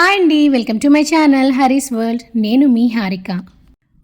Hi అండి welcome to my channel Hari's world. నేను మీ హారిక.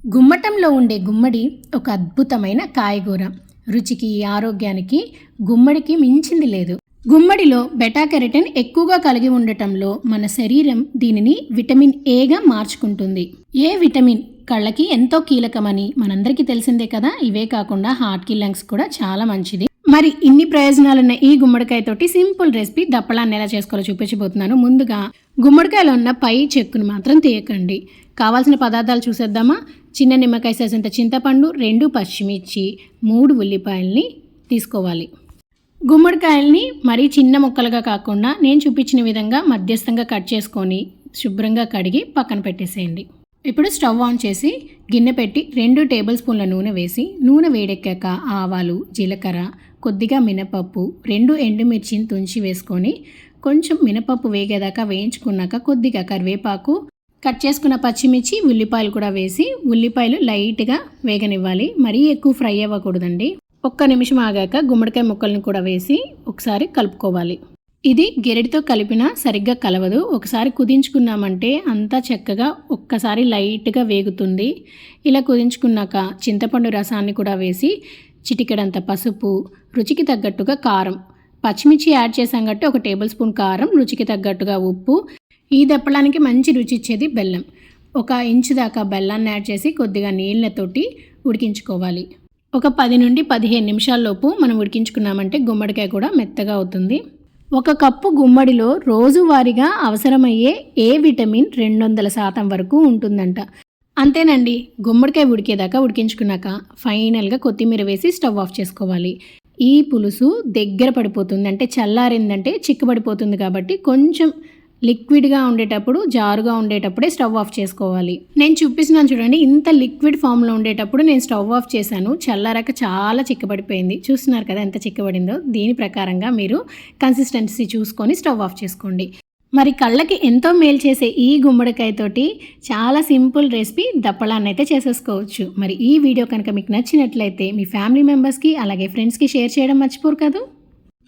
గుమ్మటంలో ఉండే గుమ్మడి ఒక అద్భుతమైన కాయగూర. రుచికి ఆరోగ్యానికి గుమ్మడికి మించింది లేదు. గుమ్మడిలో బెటా కెరటిన్ ఎక్కువగా కలిగి ఉండటంలో మన శరీరం దీనిని విటమిన్ ఏగా మార్చుకుంటుంది. ఏ విటమిన్ కళ్ళకి ఎంతో కీలకమని మనందరికీ తెలిసిందే కదా? ఇవే కాకుండా హార్ట్కి లంగ్స్ కూడా చాలా మంచిది. మరి ఇన్ని ప్రయోజనాలున్న ఈ గుమ్మడికాయ తోటి సింపుల్ రెసిపీ దప్పలాన్ని ఎలా చేసుకోవాలో చూపించబోతున్నాను. ముందుగా గుమ్మడికాయలో ఉన్న పై చెక్కును మాత్రం తీయకండి. కావాల్సిన పదార్థాలు చూసేద్దామా? చిన్న నిమ్మకాయ సైజంత చింతపండు రెండు పచ్చిమిర్చి మూడు ఉల్లిపాయల్ని తీసుకోవాలి. గుమ్మడికాయల్ని మరీ చిన్న ముక్కలుగా కాకుండా నేను చూపించిన విధంగా మధ్యస్థంగా కట్ చేసుకొని శుభ్రంగా కడిగి పక్కన పెట్టేసేయండి. ఇప్పుడు స్టవ్ ఆన్ చేసి గిన్నె పెట్టి రెండు టేబుల్ స్పూన్ల నూనె వేసి నూనె వేడెక్కాక ఆవాలు జీలకర్ర కొద్దిగా మినపప్పు రెండు ఎండుమిర్చిని తుంచి వేసుకొని కొంచెం మినపప్పు వేగేదాకా వేయించుకున్నాక కొద్దిగా కరివేపాకు కట్ చేసుకున్న పచ్చిమిర్చి ఉల్లిపాయలు కూడా వేసి ఉల్లిపాయలు లైట్గా వేగనివ్వాలి. మరీ ఎక్కువ ఫ్రై అవ్వకూడదండి. ఒక్క నిమిషం ఆగాక గుమ్మడికాయ ముక్కల్ని కూడా వేసి ఒకసారి కలుపుకోవాలి. ఇది గెరటితో కలిపినా సరిగ్గా కలవదు. ఒకసారి కుదించుకున్నామంటే అంతా చక్కగా ఒక్కసారి లైట్గా వేగుతుంది. ఇలా కుదించుకున్నాక చింతపండు రసాన్ని కూడా వేసి చిటికెడంత పసుపు రుచికి తగ్గట్టుగా కారం పచ్చిమిర్చి యాడ్ చేసాం కాబట్టి ఒక టేబుల్ స్పూన్ కారం రుచికి తగ్గట్టుగా ఉప్పు ఈ దప్పడానికి మంచి రుచి ఇచ్చేది బెల్లం. ఒక ఇంచు దాకా బెల్లాన్ని యాడ్ చేసి కొద్దిగా నీళ్ళతోటి ఉడికించుకోవాలి. ఒక పది నుండి పదిహేను నిమిషాల్లోపు మనం ఉడికించుకున్నామంటే గుమ్మడికాయ కూడా మెత్తగా అవుతుంది. ఒక కప్పు గుమ్మడిలో రోజువారీగా అవసరమయ్యే ఏ విటమిన్ రెండు వందల శాతం వరకు ఉంటుందంట. అంతేనండి గుమ్మడికాయ ఉడికేదాకా ఉడికించుకున్నాక ఫైనల్గా కొత్తిమీర వేసి స్టవ్ ఆఫ్ చేసుకోవాలి. ఈ పులుసు దగ్గర పడిపోతుంది అంటే చల్లారిందంటే చిక్కబడిపోతుంది కాబట్టి కొంచెం లిక్విడ్గా ఉండేటప్పుడు జారుగా ఉండేటప్పుడే స్టవ్ ఆఫ్ చేసుకోవాలి. నేను చూపిస్తున్నాను చూడండి ఇంత లిక్విడ్ ఫామ్లో ఉండేటప్పుడు నేను స్టవ్ ఆఫ్ చేశాను. చల్లారాక చాలా చిక్కబడిపోయింది. చూస్తున్నారు కదా ఎంత చిక్కబడిందో? దీని ప్రకారంగా మీరు కన్సిస్టెన్సీ చూసుకొని స్టవ్ ఆఫ్ చేసుకోండి. మరి కళ్ళకి ఎంతో మేలు చేసే ఈ గుమ్మడికాయతోటి చాలా సింపుల్ రెసిపీ దప్పలాన్ని అయితే చేసేసుకోవచ్చు. మరి ఈ వీడియో కనుక మీకు నచ్చినట్లయితే మీ ఫ్యామిలీ మెంబర్స్కి అలాగే ఫ్రెండ్స్కి షేర్ చేయడం మర్చిపోరు కదా?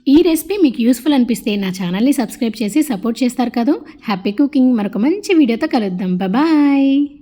ఈ రెసిపీ మీకు యూస్ఫుల్ అనిపిస్తే నా ఛానల్ని సబ్స్క్రైబ్ చేసి సపోర్ట్ చేస్తారు కదా. Happy cooking. మరొక మంచి వీడియోతో కలుద్దాం. బాయ్